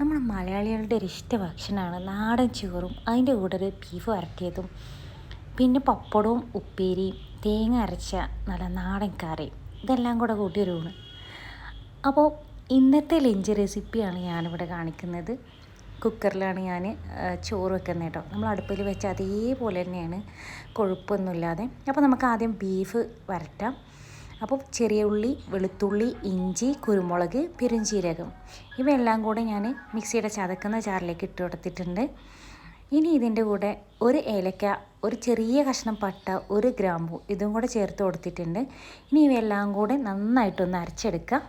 നമ്മൾ മലയാളികളുടെ ഒരു ഇഷ്ട ഭക്ഷണമാണ് നാടൻ ചോറും അതിന്റെ കൂടെ ഒരു ബീഫ് വരട്ടിയതും പിന്നെ പപ്പടവും ഉപ്പേരിയും തേങ്ങ അരച്ച നല്ല നാടൻ കറിയും ഇതെല്ലാം കൂടെ കൂട്ടി ഒരു ഊണ്. അപ്പോൾ ഇന്നത്തെ ലഞ്ച് റെസിപ്പിയാണ് ഞാനിവിടെ കാണിക്കുന്നത്. കുക്കറിലാണ് ഞാൻ ചോറ് വെക്കുന്നത് കേട്ടോ. നമ്മൾ അടുപ്പിൽ വെച്ച അതേപോലെ തന്നെയാണ് കൊഴുപ്പൊന്നുമില്ലാതെ. അപ്പോൾ നമുക്ക് ആദ്യം ബീഫ് വരട്ടാം. അപ്പോൾ ചെറിയ ഉള്ളി വെളുത്തുള്ളി ഇഞ്ചി കുരുമുളക് പെരുംജീരകം. ഇവയെല്ലാം കൂടെ ഞാൻ മിക്സിയുടെ ചതക്കുന്ന ചാറിലേക്ക് ഇട്ട് കൊടുത്തിട്ടുണ്ട്. ഇനി ഇതിന്റെ കൂടെ ഒരു ഏലക്ക ഒരു ചെറിയ കഷ്ണം പട്ട ഒരു ഗ്രാമ്പു ഇതും കൂടെ ചേർത്ത് കൊടുത്തിട്ടുണ്ട്. ഇനി ഇവയെല്ലാം കൂടെ നന്നായിട്ടൊന്ന് അരച്ചെടുക്കാം.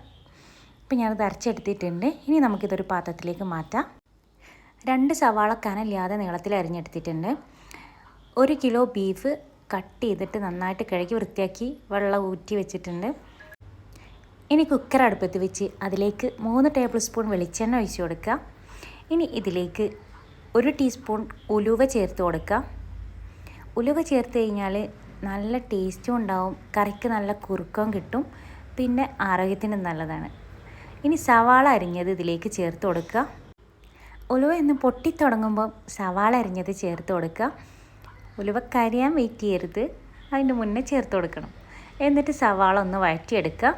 ഇപ്പം ഞാനത് അരച്ചെടുത്തിട്ടുണ്ട്. ഇനി നമുക്കിതൊരു പാത്രത്തിലേക്ക് മാറ്റാം. രണ്ട് സവാള നീളത്തിൽ അരിഞ്ഞെടുത്തിട്ടുണ്ട്. ഒരു കിലോ ബീഫ് കട്ട് ചെയ്തിട്ട് നന്നായിട്ട് കഴുകി വൃത്തിയാക്കി വെള്ളം ഊറ്റി വെച്ചിട്ടുണ്ട്. ഇനി കുക്കർ അടുപ്പത്ത് വെച്ച് അതിലേക്ക് മൂന്ന് ടേബിൾ സ്പൂൺ വെളിച്ചെണ്ണ ഒഴിച്ച് കൊടുക്കുക. ഇനി ഇതിലേക്ക് ഒരു ടീസ്പൂൺ ഉലുവ ചേർത്ത് കൊടുക്കുക. ഉലുവ ചേർത്ത് കഴിഞ്ഞാൽ നല്ല ടേസ്റ്റും ഉണ്ടാവും കറിക്ക് നല്ല കുറുക്കം കിട്ടും പിന്നെ ആരോഗ്യത്തിന് നല്ലതാണ്. ഇനി സവാള അരിഞ്ഞത് ഇതിലേക്ക് ചേർത്ത് കൊടുക്കുക. ഉലുവ എന്ന് പൊട്ടിത്തുടങ്ങുമ്പോൾ സവാള അരിഞ്ഞത് ചേർത്ത് കൊടുക്കുക. ഉലുവ കരിയാൻ വെയിറ്റ് ചെയ്യരുത്. അതിന്റെ മുന്നേ ചേർത്ത് കൊടുക്കണം. എന്നിട്ട് സവാള ഒന്ന് വഴറ്റിയെടുക്കുക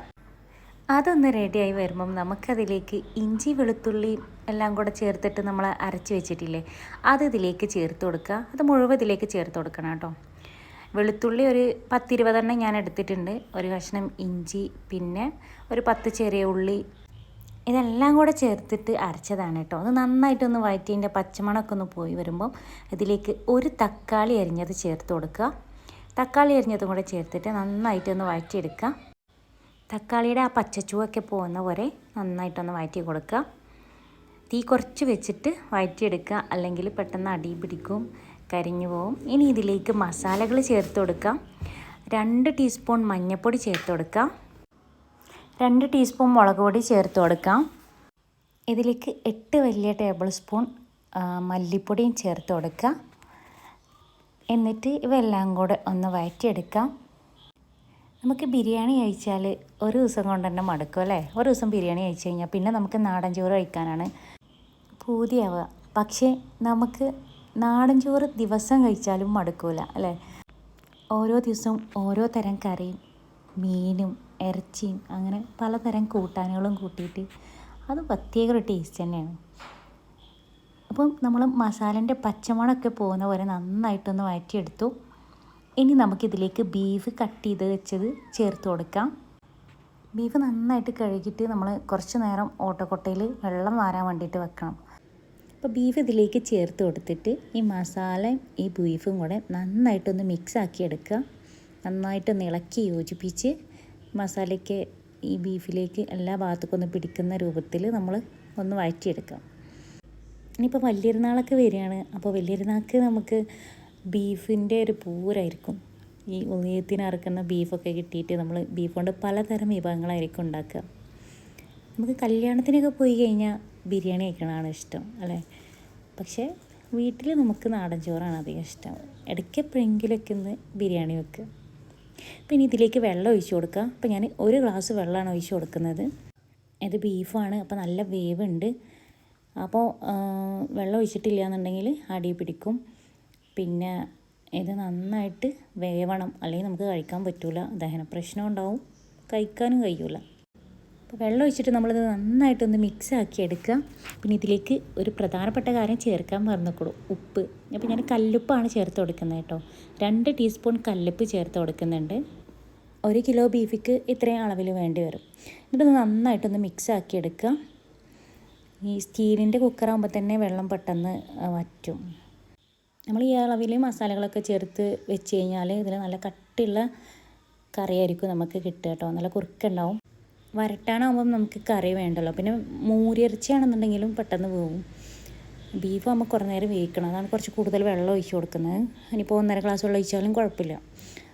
അതൊന്ന് റെഡിയായി വരുമ്പം നമുക്കതിലേക്ക് ഇഞ്ചി വെളുത്തുള്ളി എല്ലാം കൂടെ ചേർത്തിട്ട് നമ്മൾ അരച്ച് വെച്ചിട്ടില്ലേ അത് ഇതിലേക്ക് ചേർത്ത് കൊടുക്കുക. അത് മുഴുവൻ ഇതിലേക്ക് ചേർത്ത് കൊടുക്കണം കേട്ടോ. വെളുത്തുള്ളി ഒരു പത്തിരുപതെണ്ണം ഞാൻ എടുത്തിട്ടുണ്ട്. ഒരു കഷ്ണം ഇഞ്ചി പിന്നെ ഒരു പത്ത് ചെറിയ ഉള്ളി ഇതെല്ലാം കൂടെ ചേർത്തിട്ട് അരച്ചതാണ് കേട്ടോ. അത് നന്നായിട്ടൊന്ന് വഴറ്റിന്റെ പച്ചമണമൊക്കെ ഒന്ന് പോയി വരുമ്പം ഇതിലേക്ക് ഒരു തക്കാളി അരിഞ്ഞത് ചേർത്ത് കൊടുക്കുക. തക്കാളി അരിഞ്ഞതും കൂടെ ചേർത്തിട്ട് നന്നായിട്ടൊന്ന് വഴറ്റിയെടുക്കുക. തക്കാളിയുടെ ആ പച്ചച്ചുവൊക്കെ പോകുന്ന പോലെ നന്നായിട്ടൊന്ന് വഴറ്റി കൊടുക്കുക. തീ കുറച്ച് വെച്ചിട്ട് വഴറ്റിയെടുക്കുക. അല്ലെങ്കിൽ പെട്ടെന്ന് അടി പിടിക്കും കരിഞ്ഞു പോവും. ഇനി ഇതിലേക്ക് മസാലകൾ ചേർത്ത് കൊടുക്കാം രണ്ട് ടീസ്പൂൺ മഞ്ഞൾപ്പൊടി ചേർത്ത് കൊടുക്കാം രണ്ട് ടീസ്പൂൺ മുളക് പൊടി ചേർത്ത് കൊടുക്കാം. ഇതിലേക്ക് എട്ട് വലിയ ടേബിൾ സ്പൂൺ മല്ലിപ്പൊടിയും ചേർത്ത് കൊടുക്കുക. എന്നിട്ട് ഇവയെല്ലാം കൂടെ ഒന്ന് വഴറ്റിയെടുക്കാം. നമുക്ക് ബിരിയാണി കഴിച്ചാൽ ഒരു ദിവസം കൊണ്ട് തന്നെ മടുക്കും അല്ലേ? ഒരു ദിവസം ബിരിയാണി കഴിച്ചു കഴിഞ്ഞാൽ പിന്നെ നമുക്ക് നാടൻ ചോറ് കഴിക്കാനാണ് പൂതിയാവുക. പക്ഷേ നമുക്ക് നാടൻ ചോറ് ദിവസം കഴിച്ചാലും മടുക്കൂല അല്ലേ? ഓരോ ദിവസവും ഓരോ തരം കറിയും മീനും ഇറച്ചിയും അങ്ങനെ പലതരം കൂട്ടാനുകളും കൂട്ടിയിട്ട് അത് പ്രത്യേക ഒരു ടേസ്റ്റ് തന്നെയാണ്. അപ്പം നമ്മൾ മസാലേന്റെ പച്ചമണമൊക്കെ പോകുന്ന പോലെ നന്നായിട്ടൊന്ന് വഴറ്റിയെടുത്തു. ഇനി നമുക്കിതിലേക്ക് ബീഫ് കട്ട് ചെയ്ത് വെച്ചത് ചേർത്ത് കൊടുക്കാം. ബീഫ് നന്നായിട്ട് കഴുകിയിട്ട് നമ്മൾ കുറച്ച് നേരം ഓട്ടക്കൊട്ടയിൽ വെള്ളം വാരാൻ വേണ്ടിയിട്ട് വെക്കണം. അപ്പോൾ ബീഫ് ഇതിലേക്ക് ചേർത്ത് കൊടുത്തിട്ട് ഈ മസാലയും ഈ ബീഫും കൂടെ നന്നായിട്ടൊന്ന് മിക്സ് ആക്കി എടുക്കുക നന്നായിട്ടൊന്ന് ഇളക്കി യോജിപ്പിച്ച് മസാലയ്ക്ക് ഈ ബീഫിലേക്ക് എല്ലാ ഭാഗത്തേക്കും ഒന്ന് പിടിക്കുന്ന രൂപത്തിൽ നമ്മൾ ഒന്ന് വഴറ്റിയെടുക്കാം. ഇനിയിപ്പോൾ വലിയൊരുന്നാളൊക്കെ വരികയാണ്. അപ്പോൾ വലിയൊരുന്നാൾക്ക് നമുക്ക് ബീഫിന്റെ ഒരു പൂരായിരിക്കും. ഈ ഉദയത്തിനറക്കുന്ന ബീഫൊക്കെ കിട്ടിയിട്ട് നമ്മൾ ബീഫ് കൊണ്ട് പലതരം വിഭവങ്ങളായിരിക്കും ഉണ്ടാക്കുക. നമുക്ക് കല്യാണത്തിനൊക്കെ പോയി കഴിഞ്ഞാൽ ബിരിയാണി കഴിക്കണതാണ് ഇഷ്ടം അല്ലേ? പക്ഷേ വീട്ടിൽ നമുക്ക് നാടൻ ചോറാണ് അധികം ഇഷ്ടം. ഇടയ്ക്ക് എപ്പോഴെങ്കിലൊക്കെ ഒന്ന് ബിരിയാണി വെക്കുക. പിന്നെ ഇതിലേക്ക് വെള്ളം ഒഴിച്ച് കൊടുക്കുക. അപ്പോൾ ഞാൻ ഒരു ഗ്ലാസ് വെള്ളമാണ് ഒഴിച്ച് കൊടുക്കുന്നത്. ഇത് ബീഫാണ് അപ്പോൾ നല്ല വേവ് ഉണ്ട് അപ്പോൾ വെള്ളം ഒഴിച്ചിട്ടില്ല എന്നുണ്ടെങ്കിൽ അടി പിടിക്കും. പിന്നെ ഇത് നന്നായിട്ട് വേവണം. അല്ലെങ്കിൽ നമുക്ക് കഴിക്കാൻ പറ്റില്ല ദഹന പ്രശ്നം ഉണ്ടാവും. കഴിക്കാനും കഴിയൂല. അപ്പോൾ വെള്ളം ഒഴിച്ചിട്ട് നമ്മളിത് നന്നായിട്ടൊന്ന് മിക്സ് ആക്കി എടുക്കുക. പിന്നെ ഇതിലേക്ക് ഒരു പ്രധാനപ്പെട്ട കാര്യം ചേർക്കാൻ മറന്നിക്കോളൂ ഉപ്പ്. അപ്പോൾ ഞാൻ കല്ലുപ്പാണ് ചേർത്ത് കൊടുക്കുന്നത് കേട്ടോ. രണ്ട് ടീസ്പൂൺ കല്ലുപ്പ് ചേർത്ത് കൊടുക്കുന്നുണ്ട്. ഒരു കിലോ ബീഫിക്ക് ഇത്രയും അളവിൽ വേണ്ടി വരും. എന്നിട്ട് നന്നായിട്ടൊന്ന് മിക്സ് ആക്കി എടുക്കുക. ഈ സ്റ്റീലിന്റെ കുക്കറാകുമ്പോൾ തന്നെ വെള്ളം പെട്ടെന്ന് വറ്റും. നമ്മൾ ഈ അളവിൽ മസാലകളൊക്കെ ചേർത്ത് വെച്ച് കഴിഞ്ഞാൽ ഇതിൽ നല്ല കട്ടിയുള്ള കറിയായിരിക്കും നമുക്ക് കിട്ടുക കേട്ടോ. നല്ല കുറുക്കുണ്ടാവും. വരട്ടാനാകുമ്പം നമുക്ക് കറി വേണ്ടല്ലോ പിന്നെ മൂരിയിറച്ചിയാണെന്നുണ്ടെങ്കിലും പെട്ടെന്ന് പോകും ബീഫ് ആകുമ്പോൾ കുറേ നേരം വേവിക്കണം. അതാണ് കുറച്ച് കൂടുതൽ വെള്ളം ഒഴിച്ച് കൊടുക്കുന്നത്. ഇനിയിപ്പോൾ ഒന്നര ഗ്ലാസ് വെള്ളം ഒഴിച്ചാലും കുഴപ്പമില്ല.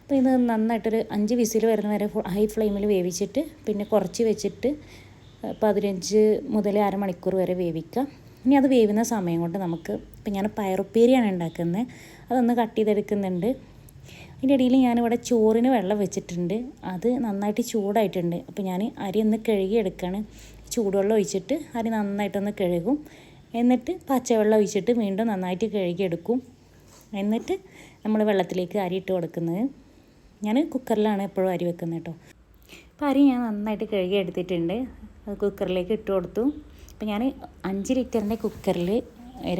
അപ്പോൾ ഇത് നന്നായിട്ടൊരു അഞ്ച് വിസിൽ വരുന്ന വരെ ഹൈ ഫ്ലെയിമിൽ വേവിച്ചിട്ട് പിന്നെ കുറച്ച് വെച്ചിട്ട് പതിനഞ്ച് മുതൽ അരമണിക്കൂർ വരെ വേവിക്കുക. ഇനി അത് വേവുന്ന സമയം കൊണ്ട് നമുക്ക് ഇപ്പം ഞാൻ പയറുപ്പേരിയാണ് ഉണ്ടാക്കുന്നത്. അതൊന്ന് കട്ട് ചെയ്തെടുക്കുന്നുണ്ട്. അതിന്റെ ഇടയിൽ ഞാനിവിടെ ചോറിന് വെള്ളം വെച്ചിട്ടുണ്ട്. അത് നന്നായിട്ട് ചൂടായിട്ടുണ്ട്. അപ്പോൾ ഞാൻ അരി ഒന്ന് കഴുകി എടുക്കുകയാണ് ചൂടുവെള്ളം ഒഴിച്ചിട്ട് അരി നന്നായിട്ടൊന്ന് കഴുകും. എന്നിട്ട് പച്ചവെള്ളം ഒഴിച്ചിട്ട് വീണ്ടും നന്നായിട്ട് കഴുകിയെടുക്കും. എന്നിട്ട് നമ്മൾ വെള്ളത്തിലേക്ക് അരി ഇട്ട് കൊടുക്കുന്നത്. ഞാൻ കുക്കറിലാണ് എപ്പോഴും അരി വെക്കുന്നത് കേട്ടോ. അപ്പോൾ അരി ഞാൻ നന്നായിട്ട് കഴുകി എടുത്തിട്ടുണ്ട് അത് കുക്കറിലേക്ക് ഇട്ട് കൊടുത്തു. അപ്പോൾ ഞാൻ അഞ്ച് ലിറ്ററിന്റെ കുക്കറിൽ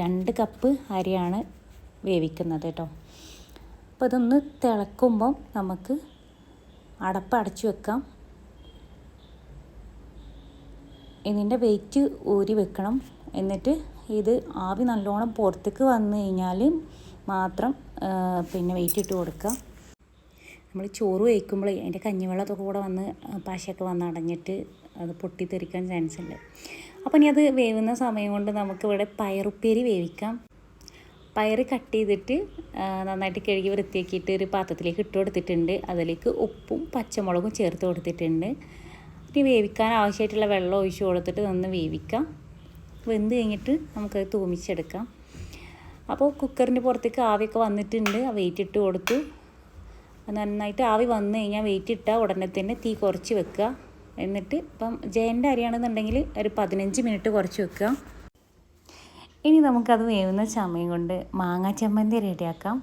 രണ്ട് കപ്പ് അരിയാണ് വേവിക്കുന്നത് കേട്ടോ. അപ്പോൾ ഇതൊന്ന് തിളക്കുമ്പം നമുക്ക് അടപ്പ് അടച്ചു വെക്കാം. ഇതിന്റെ വെയിറ്റ് ഊരി വെക്കണം. എന്നിട്ട് ഇത് ആവി നല്ലോണം പുറത്തേക്ക് വന്നു കഴിഞ്ഞാൽ മാത്രം പിന്നെ വെയിറ്റ് ഇട്ട് കൊടുക്കുക നമ്മൾ ചോറ് വയ്ക്കുമ്പോൾ അതിന്റെ കഞ്ഞിവെള്ളമൊക്കെ കൂടെ വന്ന് പശയൊക്കെ വന്ന് അടഞ്ഞിട്ട് അത് പൊട്ടിത്തെറിക്കാൻ ചാൻസ് ഉണ്ട് അപ്പോൾ ഇനി അത് വേവുന്ന സമയം കൊണ്ട് നമുക്കിവിടെ പയറുപ്പേരി വേവിക്കാം. പയർ കട്ട് ചെയ്തിട്ട് നന്നായിട്ട് കഴുകി വൃത്തിയാക്കിയിട്ട് ഒരു പാത്രത്തിലേക്ക് ഇട്ട് കൊടുത്തിട്ടുണ്ട്. അതിലേക്ക് ഉപ്പും പച്ചമുളകും ചേർത്ത് കൊടുത്തിട്ടുണ്ട്. ഇനി വേവിക്കാൻ ആവശ്യമായിട്ടുള്ള വെള്ളം ഒഴിച്ച് കൊടുത്തിട്ട് ഒന്ന് വേവിക്കാം. വെന്ത് കഴിഞ്ഞിട്ട് നമുക്കത് തൂമിച്ചെടുക്കാം. അപ്പോൾ കുക്കറിന്റെ പുറത്തേക്ക് ആവിയൊക്കെ വന്നിട്ടുണ്ട്. വെയിറ്റ് ഇട്ട് കൊടുത്തു. നന്നായിട്ട് ആവി വന്നു കഴിഞ്ഞാൽ വെയിറ്റ് ഇട്ടാൽ ഉടനെ തന്നെ തീ കുറച്ച് വെക്കുക. എന്നിട്ട് ഇപ്പം ജയന്റെ അരിയാണെന്നുണ്ടെങ്കിൽ ഒരു പതിനഞ്ച് മിനിറ്റ് കുറച്ച് വെക്കുക. ഇനി നമുക്കത് വേവുന്ന സമയം കൊണ്ട് മാങ്ങ ചമ്മന്തി റെഡിയാക്കാം.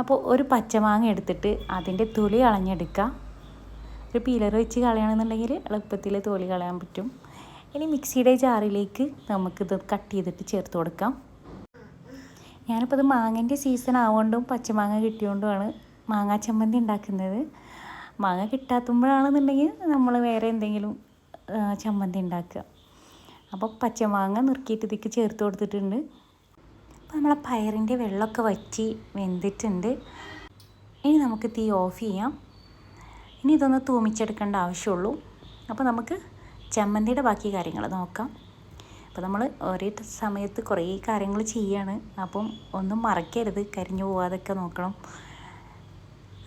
അപ്പോൾ ഒരു പച്ചമാങ്ങ എടുത്തിട്ട് അതിന്റെ തൊലി കളഞ്ഞെടുക്കുക ഒരു പീലർ വെച്ച് കളയണമെന്നുണ്ടെങ്കിൽ എളുപ്പത്തിൽ തൊലി കളയാൻ പറ്റും. ഇനി മിക്സിയുടെ ജാറിലേക്ക് നമുക്കിത് കട്ട് ചെയ്തിട്ട് ചേർത്ത് കൊടുക്കാം. ഞാനിപ്പോൾ ഇത് മാങ്ങന്റെ സീസൺ ആവുകൊണ്ടും പച്ചമാങ്ങ കിട്ടിയോണ്ടുമാണ് മാങ്ങാ ചമ്മന്തി ഉണ്ടാക്കുന്നത്. മാങ്ങ കിട്ടാത്തുമ്പോഴാണെന്നുണ്ടെങ്കിൽ നമ്മൾ വേറെ എന്തെങ്കിലും ചമ്മന്തി ഉണ്ടാക്കുക. അപ്പോൾ പച്ചമാങ്ങ നുറുക്കിയിട്ട് ഇതിക്ക് ചേർത്ത് കൊടുത്തിട്ടുണ്ട്. അപ്പോൾ നമ്മളെ പയറിന്റെ വെള്ളമൊക്കെ വറ്റി വെന്തിട്ടുണ്ട്. ഇനി നമുക്ക് തീ ഓഫ് ചെയ്യാം. ഇനി ഇതൊന്ന് തൂമിച്ചെടുക്കേണ്ട ആവശ്യമുള്ളൂ. അപ്പോൾ നമുക്ക് ചമ്മന്തിയുടെ ബാക്കി കാര്യങ്ങൾ നോക്കാം. അപ്പോൾ നമ്മൾ ഒരേ സമയത്ത് കുറേ കാര്യങ്ങൾ ചെയ്യാണ്. അപ്പം ഒന്നും മറക്കരുത് കരിഞ്ഞു പോവാതൊക്കെ നോക്കണം.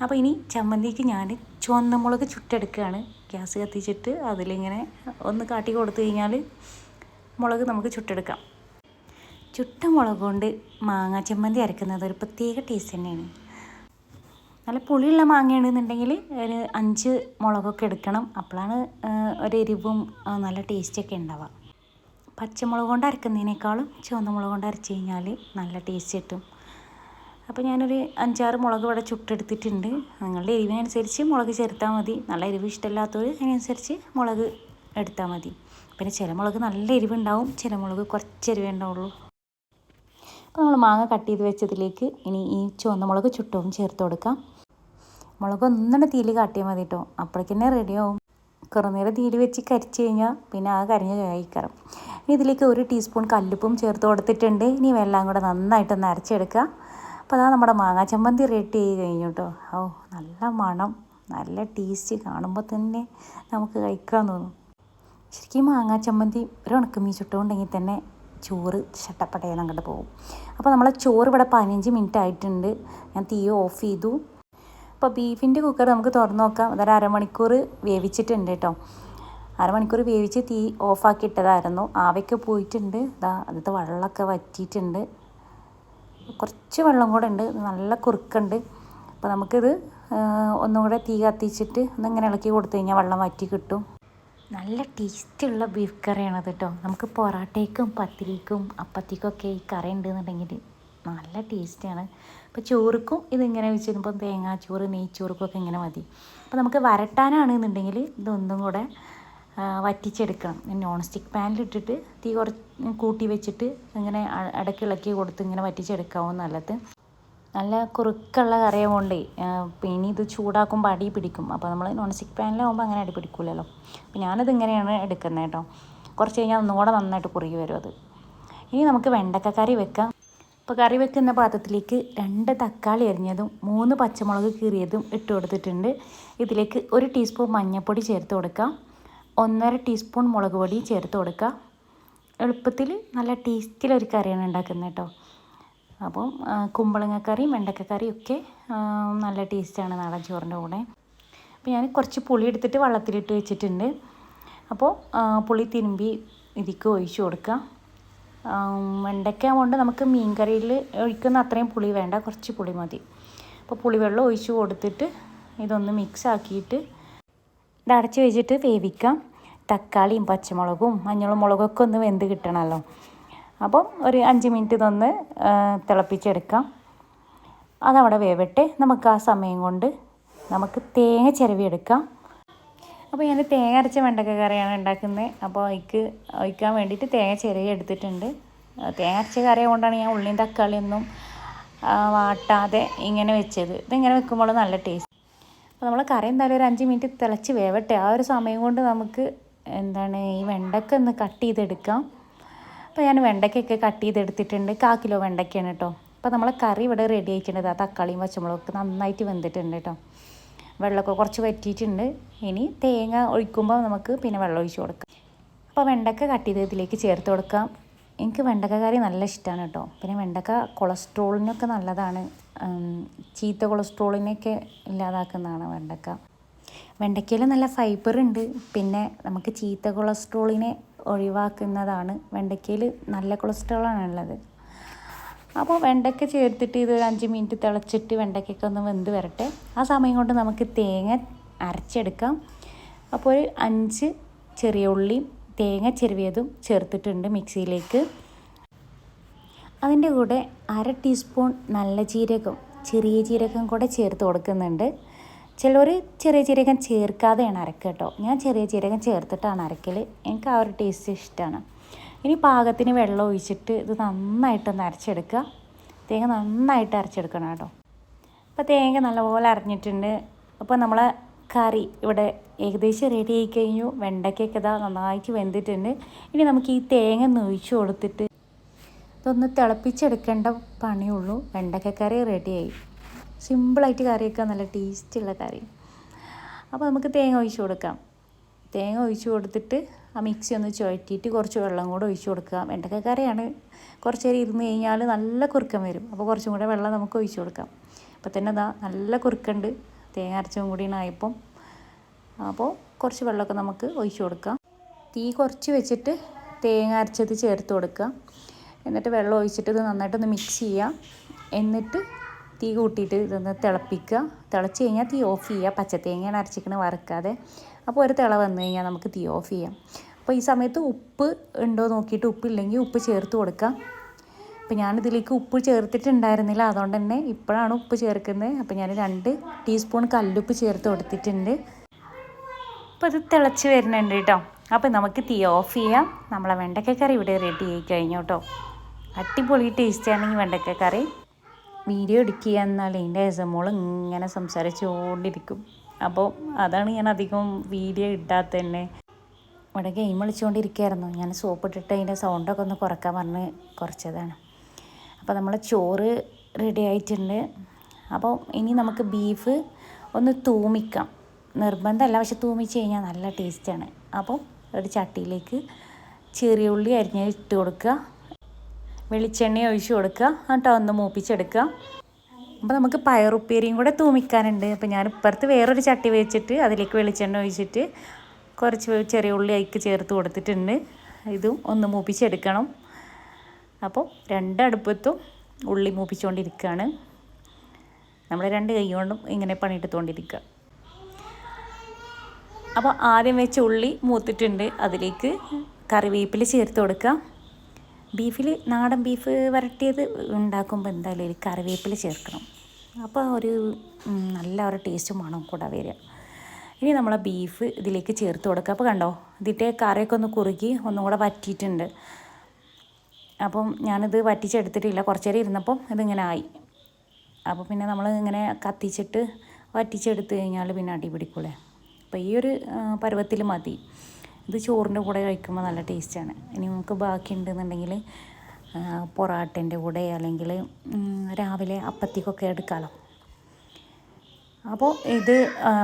അപ്പോൾ ഇനി ചമ്മന്തിക്ക് ഞാൻ ചുവന്ന മുളക് ചുട്ടെടുക്കുകയാണ്. ഗ്യാസ് കത്തിച്ചിട്ട് അതിലിങ്ങനെ ഒന്ന് കാട്ടി കൊടുത്തു കഴിഞ്ഞാൽ മുളക് നമുക്ക് ചുട്ടെടുക്കാം. ചുട്ട മുളക് കൊണ്ട് മാങ്ങ ചമ്മന്തി അരക്കുന്നത് ഒരു പ്രത്യേക ടേസ്റ്റ് തന്നെയാണ്. നല്ല പുളിയുള്ള മാങ്ങയാണെന്നുണ്ടെങ്കിൽ ഒരു അഞ്ച് മുളകൊക്കെ എടുക്കണം. അപ്പോഴാണ് ഒരു എരിവും നല്ല ടേസ്റ്റൊക്കെ ഉണ്ടാവുക. പച്ചമുളക് കൊണ്ട് അരക്കുന്നതിനേക്കാളും ചുവന്ന മുളക് കൊണ്ട് അരച്ച് കഴിഞ്ഞാൽ നല്ല ടേസ്റ്റ് കിട്ടും. അപ്പോൾ ഞാനൊരു അഞ്ചാറ് മുളക് ഇവിടെ ചുട്ടെടുത്തിട്ടുണ്ട്. നിങ്ങളുടെ എരിവിനനുസരിച്ച് മുളക് ചേർത്താൽ മതി. നല്ല എരിവ് ഇഷ്ടമില്ലാത്തവർ അതിനനുസരിച്ച് മുളക് എടുത്താൽ മതി. പിന്നെ ചില മുളക് നല്ല എരിവുണ്ടാവും ചില മുളക് കുറച്ച് എരിവേ ഉണ്ടാവുള്ളൂ. അപ്പോൾ നമ്മൾ മാങ്ങ കട്ട് ചെയ്ത് വെച്ചതിലേക്ക് ഇനി ഈ ചുവന്ന മുളക് ചുട്ടവും ചേർത്ത് കൊടുക്കാം. മുളക് ഒന്നുകൂടെ തീയിൽ കാട്ടിയാൽ മതി കേട്ടോ. അപ്പോഴേക്കന്നെ റെഡിയാവും കുറേ നേരം തീയിൽ വെച്ച് കരിച്ച് കഴിഞ്ഞാൽ പിന്നെ ആ കരിഞ്ഞ കഴിക്കറം ഇനി ഇതിലേക്ക് ഒരു ടീസ്പൂൺ കല്ലുപ്പും ചേർത്ത് കൊടുത്തിട്ടുണ്ട്. ഇനി വെള്ളം കൂടെ നന്നായിട്ടൊന്ന് അരച്ചെടുക്കുക. അപ്പോൾ അതാ നമ്മുടെ മാങ്ങാ ചമ്മന്തി റെഡി ആയി കഴിഞ്ഞു കേട്ടോ. ഓ നല്ല മണം. നല്ല ടേസ്റ്റ് കാണുമ്പോൾ തന്നെ നമുക്ക് കഴിക്കാൻ തോന്നും. ശരിക്കും മാങ്ങാ ചമ്മന്തി ഒരു ഉണക്കമീ ചുട്ടുകൊണ്ടെങ്കിൽ തന്നെ ചോറ് ചട്ടപ്പടയെന്ന് അങ്ങോട്ട് പോകും. അപ്പോൾ നമ്മളെ ചോറ് ഇവിടെ പതിനഞ്ച് മിനിറ്റ് ആയിട്ടുണ്ട്. ഞാൻ തീ ഓഫ് ചെയ്തു. അപ്പോൾ ബീഫിന്റെ കുക്കർ നമുക്ക് തുറന്ന് നോക്കാം. അതൊരു അരമണിക്കൂർ വേവിച്ചിട്ടുണ്ട് കേട്ടോ. അരമണിക്കൂർ വേവിച്ച് തീ ഓഫാക്കി ഇട്ടതായിരുന്നു. ആവയ്ക്ക് പോയിട്ടുണ്ട്. ഇതാ അതിലത്തെ വെള്ളമൊക്കെ വറ്റിയിട്ടുണ്ട്. കുറച്ച് വെള്ളം കൂടെ ഉണ്ട്. നല്ല കുറുക്കുണ്ട്. അപ്പോൾ നമുക്കിത് ഒന്നുകൂടെ ഒന്നും തീ കത്തിച്ചിട്ട് ഒന്നിങ്ങനെ ഇളക്കി കൊടുത്തു കഴിഞ്ഞാൽ വെള്ളം വറ്റി കിട്ടും. നല്ല ടേസ്റ്റുള്ള ബീഫ് കറിയാണത് കേട്ടോ നമുക്ക് പൊറാട്ടയ്ക്കും പത്തിരിക്കും അപ്പത്തിക്കൊക്കെ ഈ കറി ഉണ്ടെന്നുണ്ടെങ്കിൽ നല്ല ടേസ്റ്റാണ്. അപ്പോൾ ചോറുക്കും ഇതിങ്ങനെ വെച്ചിരുമ്പോൾ തേങ്ങാച്ചോറ് നെയ്ച്ചോറുക്കൊക്കെ ഇങ്ങനെ മതി. അപ്പോൾ നമുക്ക് വരട്ടാനാണെന്നുണ്ടെങ്കിൽ ഇതൊന്നും കൂടെ വറ്റിച്ചെടുക്കണം. നോൺ സ്റ്റിക്ക് പാനിലിട്ടിട്ട് തീ കുറച്ച് കൂട്ടി വെച്ചിട്ട് ഇങ്ങനെ അ- ഇടയ്ക്ക് ഇളക്കി കൊടുത്ത് ഇങ്ങനെ വറ്റിച്ചെടുക്കാവും നല്ലത്. നല്ല കുറുക്കുള്ള കറിയെ കൊണ്ടേ ഇനി ഇത് ചൂടാക്കുമ്പോൾ അടി പിടിക്കും. അപ്പോൾ നമ്മൾ നോൺ സ്റ്റിക്ക് പാനിലാവുമ്പോൾ അങ്ങനെ അടി പിടിക്കില്ലല്ലോ അപ്പോൾ ഞാനത് ഇങ്ങനെയാണ് എടുക്കുന്നത് കേട്ടോ കുറച്ച് കഴിഞ്ഞാൽ ഒന്നുകൂടെ നന്നായിട്ട് കുറുകി വരും അത്. ഇനി നമുക്ക് വെണ്ടക്ക കറി വെക്കാം. അപ്പോൾ കറി വെക്കുന്ന പാത്രത്തിലേക്ക് രണ്ട് തക്കാളി അരിഞ്ഞതും മൂന്ന് പച്ചമുളക് കീറിയതും ഇട്ട് കൊടുത്തിട്ടുണ്ട്. ഇതിലേക്ക് ഒരു ടീസ്പൂൺ മഞ്ഞൾപ്പൊടി ചേർത്ത് കൊടുക്കാം. ഒന്നര ടീസ്പൂൺ മുളക് പൊടി ചേർത്ത് കൊടുക്കാം. എളുപ്പത്തിൽ നല്ല ടേസ്റ്റിലൊരു കറിയാണ് ഉണ്ടാക്കുന്നത് കേട്ടോ അപ്പം കുമ്പളങ്ങക്കറി വെണ്ടക്കക്കറി ഒക്കെ നല്ല ടേസ്റ്റാണ് നാടൻ ചോറിന്റെ കൂടെ. അപ്പോൾ ഞാൻ കുറച്ച് പുളി എടുത്തിട്ട് വെള്ളത്തിലിട്ട് വെച്ചിട്ടുണ്ട്. അപ്പോൾ പുളി തിരുമ്പി ഇതിക്ക് ഒഴിച്ചു കൊടുക്കുക. വെണ്ടയ്ക്ക കൊണ്ട് നമുക്ക് മീൻ കറിയിൽ ഒഴിക്കുന്ന അത്രയും പുളി വേണ്ട കുറച്ച് പുളി മതി. അപ്പോൾ പുളിവെള്ളം ഒഴിച്ചു കൊടുത്തിട്ട് ഇതൊന്ന് മിക്സ് ആക്കിയിട്ട് ഇത് അടച്ച് വെച്ചിട്ട് വേവിക്കാം. തക്കാളിയും പച്ചമുളകും മഞ്ഞളും മുളകൊക്കെ ഒന്ന് വെന്ത് കിട്ടണമല്ലോ. അപ്പം ഒരു അഞ്ച് മിനിറ്റ് ഇതൊന്ന് തിളപ്പിച്ചെടുക്കാം. അതവിടെ വേവട്ടെ. നമുക്ക് ആ സമയം കൊണ്ട് നമുക്ക് തേങ്ങ ചിരവിയെടുക്കാം. അപ്പോൾ ഞാൻ തേങ്ങ അരച്ച വെണ്ടക്ക കറിയാണ് ഉണ്ടാക്കുന്നത് അപ്പോൾ അതിക്ക് ഒഴിക്കാൻ വേണ്ടിയിട്ട് തേങ്ങ ചിരവി എടുത്തിട്ടുണ്ട്. തേങ്ങ അരച്ച കറി കൊണ്ടാണ് ഞാൻ ഉള്ളിയും തക്കാളിയൊന്നും വാട്ടാതെ ഇങ്ങനെ വെച്ചത്. ഇതിങ്ങനെ വെക്കുമ്പോൾ നല്ല ടേസ്റ്റ്. അപ്പോൾ നമ്മൾ കറി എന്തായാലും ഒരു അഞ്ച് മിനിറ്റ് തിളച്ച് വേവട്ടെ. ആ ഒരു സമയം കൊണ്ട് നമുക്ക് എന്താണ് ഈ വെണ്ടക്ക ഒന്ന് കട്ട് ചെയ്തെടുക്കാം. അപ്പോൾ ഞാൻ വെണ്ടയ്ക്കൊക്കെ കട്ട് ചെയ്തെടുത്തിട്ടുണ്ട്. കാ കിലോ വെണ്ടയ്ക്കാണ് കേട്ടോ അപ്പോൾ നമ്മളെ കറി ഇവിടെ റെഡി ആയിട്ടുണ്ട്. ആ തക്കാളിയും പച്ചമുളകൊക്കെ നന്നായിട്ട് വെന്തിട്ടുണ്ട് കേട്ടോ വെള്ളമൊക്കെ കുറച്ച് വറ്റിയിട്ടുണ്ട്. ഇനി തേങ്ങ ഒഴിക്കുമ്പോൾ നമുക്ക് പിന്നെ വെള്ളം ഒഴിച്ച് കൊടുക്കാം. അപ്പോൾ വെണ്ടക്ക കട്ട് ചെയ്ത് ഇതിലേക്ക് ചേർത്ത് കൊടുക്കാം. എനിക്ക് വെണ്ടക്ക കറി നല്ല ഇഷ്ടമാണ് കേട്ടോ പിന്നെ വെണ്ടക്ക കൊളസ്ട്രോളിനൊക്കെ നല്ലതാണ്. ചീത്ത കൊളസ്ട്രോളിനെയൊക്കെ ഇല്ലാതാക്കുന്നതാണ് വെണ്ടക്ക വെണ്ടയ്ക്കയിൽ നല്ല ഫൈബർ ഉണ്ട് പിന്നെ നമുക്ക് ചീത്ത കൊളസ്ട്രോളിനെ ഒഴിവാക്കുന്നതാണ്. വെണ്ടയ്ക്കയിൽ നല്ല കൊളസ്ട്രോളാണ് ഉള്ളത്. അപ്പോൾ വെണ്ടയ്ക്ക ചേർത്തിട്ട് ഇത് ഒരു അഞ്ച് മിനിറ്റ് തിളച്ചിട്ട് വെണ്ടയ്ക്കൊക്കെ ഒന്ന് വെന്ത് വരട്ടെ. ആ സമയം കൊണ്ട് നമുക്ക് തേങ്ങ അരച്ചെടുക്കാം. അപ്പോൾ ഒരു അഞ്ച് ചെറിയ ഉള്ളിയും തേങ്ങ ചെരുവിയതും ചേർത്തിട്ടുണ്ട് മിക്സിയിലേക്ക്. അതിന്റെ കൂടെ അര ടീസ്പൂൺ നല്ല ജീരകം ചെറിയ ജീരകം കൂടെ ചേർത്ത് കൊടുക്കുന്നുണ്ട്. ചിലർ ചെറിയ ജീരകം ചേർക്കാതെയാണ് അരക്കുക കേട്ടോ. ഞാൻ ചെറിയ ജീരകം ചേർത്തിട്ടാണ് അരക്കൽ എനിക്ക് ആ ഒരു ടേസ്റ്റ് ഇഷ്ടമാണ് ഇനി പാകത്തിന് വെള്ളം ഒഴിച്ചിട്ട് ഇത് നന്നായിട്ടൊന്ന് അരച്ചെടുക്കുക. തേങ്ങ നന്നായിട്ട് അരച്ചെടുക്കണം കേട്ടോ. അപ്പോൾ തേങ്ങ നല്ലപോലെ അരഞ്ഞിട്ടുണ്ട്. അപ്പോൾ നമ്മളെ കറി ഇവിടെ ഏകദേശം റെഡി ആയി കഴിഞ്ഞു. വെണ്ടയ്ക്കൊക്കെ ഇതാ നന്നായിട്ട് വെന്തിട്ടുണ്ട്. ഇനി നമുക്ക് ഈ തേങ്ങ നൊഴിച്ചു കൊടുത്തിട്ട് ഇതൊന്ന് തിളപ്പിച്ചെടുക്കേണ്ട പണിയുള്ളൂ. വെണ്ടയ്ക്കക്കറി റെഡിയായി സിമ്പിളായിട്ട് കറി വെക്കാൻ നല്ല ടേസ്റ്റുള്ള കറി. അപ്പോൾ നമുക്ക് തേങ്ങ ഒഴിച്ച് കൊടുക്കാം. തേങ്ങ ഒഴിച്ച് കൊടുത്തിട്ട് ആ മിക്സി ഒന്ന് ചുഴറ്റിയിട്ട് കുറച്ച് വെള്ളം കൂടെ ഒഴിച്ച് കൊടുക്കുക. കറിയാണ്. കുറച്ച് നേരം ഇരുന്ന് കഴിഞ്ഞാൽ നല്ല കുറുക്കം വരും. അപ്പോൾ കുറച്ചും കൂടെ വെള്ളം നമുക്ക് ഒഴിച്ച് കൊടുക്കാം. അപ്പോൾ തന്നെ അതാ നല്ല കുറുക്കുണ്ട്. തേങ്ങ അരച്ചും കൂടിയാണ് ആയപ്പം. അപ്പോൾ കുറച്ച് വെള്ളമൊക്കെ നമുക്ക് ഒഴിച്ച് കൊടുക്കാം. തീ കുറച്ച് വെച്ചിട്ട് തേങ്ങ അരച്ചത് ചേർത്ത് കൊടുക്കുക. എന്നിട്ട് വെള്ളം ഒഴിച്ചിട്ട് ഇത് നന്നായിട്ടൊന്ന് മിക്സ് ചെയ്യുക. എന്നിട്ട് തീ കൂട്ടിയിട്ട് ഇതൊന്ന് തിളപ്പിക്കുക. തിളച്ച് കഴിഞ്ഞാൽ തീ ഓഫ് ചെയ്യുക. പച്ചത്തേങ്ങയാണ് അരച്ചിക്കണ വറക്കാതെ. അപ്പോൾ ഒരു തിള വന്നു കഴിഞ്ഞാൽ നമുക്ക് തീ ഓഫ് ചെയ്യാം. അപ്പോൾ ഈ സമയത്ത് ഉപ്പ് ഉണ്ടോ നോക്കിയിട്ട് ഉപ്പില്ലെങ്കിൽ ഉപ്പ് ചേർത്ത് കൊടുക്കാം അപ്പോൾ ഞാനിതിലേക്ക് ഉപ്പ് ചേർത്തിട്ടുണ്ടായിരുന്നില്ല. അതുകൊണ്ട് തന്നെ ഇപ്പോഴാണ് ഉപ്പ് ചേർക്കുന്നത്. അപ്പോൾ ഞാൻ രണ്ട് ടീസ്പൂൺ കല്ലുപ്പ് ചേർത്ത് കൊടുത്തിട്ടുണ്ട്. അപ്പോൾ ഇത് തിളച്ച് വരുന്നുണ്ട് കേട്ടോ. അപ്പോൾ നമുക്ക് തീ ഓഫ് ചെയ്യാം. നമ്മളെ വെണ്ടക്കക്കറി ഇവിടെ റെഡി ആയി കഴിഞ്ഞു കേട്ടോ. അടിപൊളി ടേസ്റ്റാണ് ഈ വെണ്ടയ്ക്കക്കറി വീഡിയോ എടുക്കുക എന്നാൽ എന്റെ എസമോൾ ഇങ്ങനെ സംസാരിച്ചുകൊണ്ടിരിക്കും അപ്പോൾ അതാണ് ഞാൻ അധികം വീഡിയോ ഇടാത്ത തന്നെ ഇവിടെ ഗെയിം കളിച്ചുകൊണ്ടിരിക്കുകയായിരുന്നു ഞാൻ സോപ്പ് ഇട്ടിട്ട് അതിന്റെ സൗണ്ടൊക്കെ ഒന്ന് കുറയ്ക്കാൻ പറഞ്ഞ് കുറച്ചതാണ്. അപ്പോൾ നമ്മൾ ചോറ് റെഡി ആയിട്ടുണ്ട്. അപ്പോൾ ഇനി നമുക്ക് ബീഫ് ഒന്ന് തൂമിക്കാം. നിർബന്ധമല്ല പക്ഷെ തൂമിച്ച് കഴിഞ്ഞാൽ നല്ല ടേസ്റ്റാണ് അപ്പോൾ ഒരു ചട്ടിയിലേക്ക് ചെറിയ ഉള്ളി അരിഞ്ഞ് ഇട്ട് കൊടുക്കുക. വെളിച്ചെണ്ണ ഒഴിച്ച് കൊടുക്കുക. എന്നിട്ട് ഒന്ന് മൂപ്പിച്ചെടുക്കുക. അപ്പോൾ നമുക്ക് പയറുപ്പേരിയും കൂടെ തൂമിക്കാനുണ്ട്. അപ്പോൾ ഞാൻ ഇപ്പുറത്ത് വേറൊരു ചട്ടി വെച്ചിട്ട് അതിലേക്ക് വെളിച്ചെണ്ണ ഒഴിച്ചിട്ട് കുറച്ച് ചെറിയ ഉള്ളി അതിക്ക് ചേർത്ത് കൊടുത്തിട്ടുണ്ട്. ഇതും ഒന്ന് മൂപ്പിച്ചെടുക്കണം. അപ്പോൾ രണ്ട് അടുപ്പത്തും ഉള്ളി മൂപ്പിച്ചുകൊണ്ടിരിക്കുകയാണ്. നമ്മൾ രണ്ട് കൈ കൊണ്ടും ഇങ്ങനെ പണിയെടുത്തുകൊണ്ടിരിക്കുക. അപ്പോൾ ആദ്യം വെച്ച ഉള്ളി മൂത്തിട്ടുണ്ട്. അതിലേക്ക് കറിവേപ്പില ചേർത്ത് കൊടുക്കുക. ബീഫിൽ നാടൻ ബീഫ് വരട്ടിയത് ഉണ്ടാക്കുമ്പോൾ എന്തായാലും ഒരു കറിവേപ്പില ചേർക്കണം. അപ്പോൾ ഒരു നല്ല ഒരു ടേസ്റ്റ് മണം കൂടെ വരിക. ഇനി നമ്മൾ ബീഫ് ഇതിലേക്ക് ചേർത്ത് കൊടുക്കുക അപ്പോൾ കണ്ടോ ഇതിന്റെ കറിയൊക്കെ ഒന്ന് കുറുകി ഒന്നും കൂടെ വറ്റിയിട്ടുണ്ട്. അപ്പം ഞാനിത് വറ്റിച്ചെടുത്തിട്ടില്ല. കുറച്ച് നേരം ഇരുന്നപ്പം ഇതിങ്ങനെ ആയി. അപ്പോൾ പിന്നെ നമ്മൾ ഇങ്ങനെ കത്തിച്ചിട്ട് വറ്റിച്ചെടുത്ത് കഴിഞ്ഞാൽ പിന്നെ അടി പിടിക്കൂലേ അപ്പോൾ ഈ ഒരു പരുവത്തിൽ മതി. ഇത് ചോറിന്റെ കൂടെ കഴിക്കുമ്പോൾ നല്ല ടേസ്റ്റാണ്. ഇനി നമുക്ക് ബാക്കി ഉണ്ടെന്നുണ്ടെങ്കിൽ പൊറാട്ടന്റെ കൂടെ അല്ലെങ്കിൽ രാവിലെ അപ്പത്തേക്കൊക്കെ എടുക്കാമല്ലോ അപ്പോൾ ഇത്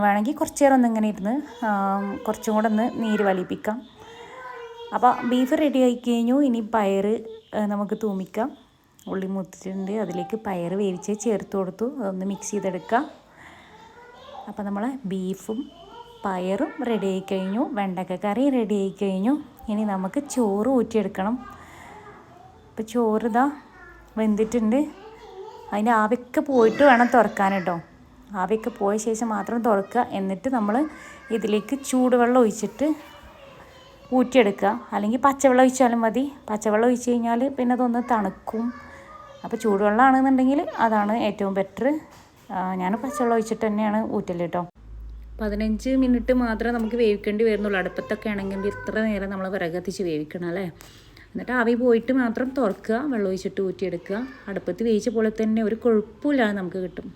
വേണമെങ്കിൽ കുറച്ച് നേരം ഒന്ന് ഇങ്ങനെ ഇരുന്ന് കുറച്ചും കൂടെ ഒന്ന് നീര് വലിപ്പിക്കാം. അപ്പോൾ ബീഫ് റെഡി ആയി കഴിഞ്ഞു. ഇനി പയർ നമുക്ക് തൂമിക്കാം. ഉള്ളി മുത്തിട്ടുണ്ട്. അതിലേക്ക് പയർ വേവിച്ച് ചേർത്ത് കൊടുത്തു. അതൊന്ന് മിക്സ് ചെയ്തെടുക്കാം. അപ്പോൾ നമ്മൾ ബീഫും പയറും റെഡി ആയി കഴിഞ്ഞു വെണ്ടക്ക കറി റെഡി ആയി കഴിഞ്ഞു. ഇനി നമുക്ക് ചോറ് ഊറ്റിയെടുക്കണം. അപ്പോൾ ചോറ് ഇതാ വെന്തിട്ടുണ്ട്. അതിന്റെ ആവിക്ക് പോയിട്ട് വേണം തുറക്കാൻ കേട്ടോ. ആവിക്ക് പോയ ശേഷം മാത്രം തുറക്കുക. എന്നിട്ട് നമ്മൾ ഇതിലേക്ക് ചൂടുവെള്ളം ഒഴിച്ചിട്ട് ഊറ്റിയെടുക്കുക. അല്ലെങ്കിൽ പച്ചവെള്ളം ഒഴിച്ചാലും മതി. പച്ചവെള്ളം ഒഴിച്ച് കഴിഞ്ഞാൽ പിന്നെ അതൊന്ന് തണുക്കും. അപ്പോൾ ചൂടുവെള്ളമാണെന്നുണ്ടെങ്കിൽ അതാണ് ഏറ്റവും ബെറ്റർ ഞാൻ പച്ചവെള്ളം ഒഴിച്ചിട്ട് തന്നെയാണ് ഊറ്റൽ കേട്ടോ. പതിനഞ്ച് മിനിറ്റ് മാത്രമേ നമുക്ക് വേവിക്കേണ്ടി വരുന്നുള്ളൂ. അടുപ്പത്തൊക്കെ ആണെങ്കിൽ ഇത്ര നേരം നമ്മൾ വിറകത്തിച്ച് വേവിക്കണം അല്ലേ? എന്നിട്ട് ആവി പോയിട്ട് മാത്രം തുറക്കുക വെള്ളം ഒഴിച്ചിട്ട് ഊറ്റിയെടുക്കുക. അടുപ്പത്ത് വേവിച്ച പോലെ തന്നെ ഒരു കുഴപ്പമില്ലാതെ നമുക്ക് കിട്ടും.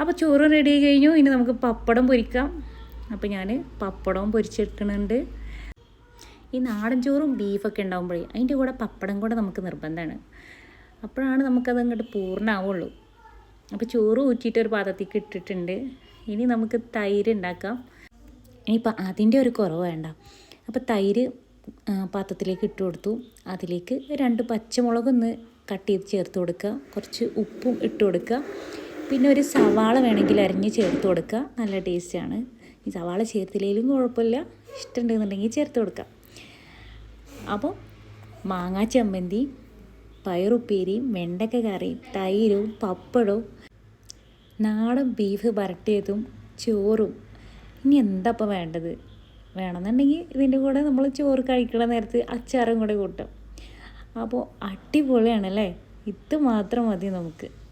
അപ്പോൾ ചോറ് റെഡി ആയി കഴിഞ്ഞു. ഇനി നമുക്ക് പപ്പടം പൊരിക്കാം. അപ്പോൾ ഞാൻ പപ്പടവും പൊരിച്ചെടുക്കുന്നുണ്ട്. ഈ നാടൻ ചോറും ബീഫൊക്കെ ഉണ്ടാകുമ്പോഴേ അതിന്റെ കൂടെ പപ്പടം കൂടെ നമുക്ക് നിർബന്ധമാണ്. അപ്പോഴാണ് നമുക്കത് അങ്ങോട്ട് പൂർണമാവുള്ളൂ. അപ്പോൾ ചോറ് ഊറ്റിയിട്ട് ഒരു പാത്രത്തേക്ക് ഇനി നമുക്ക് തൈര് ഉണ്ടാക്കാം. ഇനിയിപ്പോൾ അതിന്റെ ഒരു കുറവ് വേണ്ട. അപ്പോൾ തൈര് പാത്രത്തിലേക്ക് ഇട്ട് കൊടുത്തു. അതിലേക്ക് രണ്ട് പച്ചമുളകൊന്ന് കട്ട് ചെയ്ത് ചേർത്ത് കൊടുക്കുക. കുറച്ച് ഉപ്പും ഇട്ട് കൊടുക്കുക. പിന്നെ ഒരു സവാള വേണമെങ്കിൽ അരിഞ്ഞ് ചേർത്ത് കൊടുക്കുക. നല്ല ടേസ്റ്റാണ് ഈ സവാള ചേർത്തില്ലെങ്കിലും കുഴപ്പമില്ല. ഇഷ്ടമുണ്ടെന്നുണ്ടെങ്കിൽ ചേർത്ത് കൊടുക്കാം അപ്പോൾ മാങ്ങാ ചമ്മന്തി പയറുപ്പേരിയും വെണ്ടക്ക കറിയും തൈരും പപ്പടവും നാടൻ ബീഫ് വരട്ടിയതും ചോറും. ഇനി എന്താ ഇപ്പോൾ വേണ്ടത്? വേണമെന്നുണ്ടെങ്കിൽ ഇതിന്റെ കൂടെ നമ്മൾ ചോറ് കഴിക്കണ നേരത്ത് അച്ചാറും കൂടെ കൂട്ടും. അപ്പോൾ അടിപൊളിയാണല്ലേ? ഇത് മാത്രം മതി നമുക്ക്.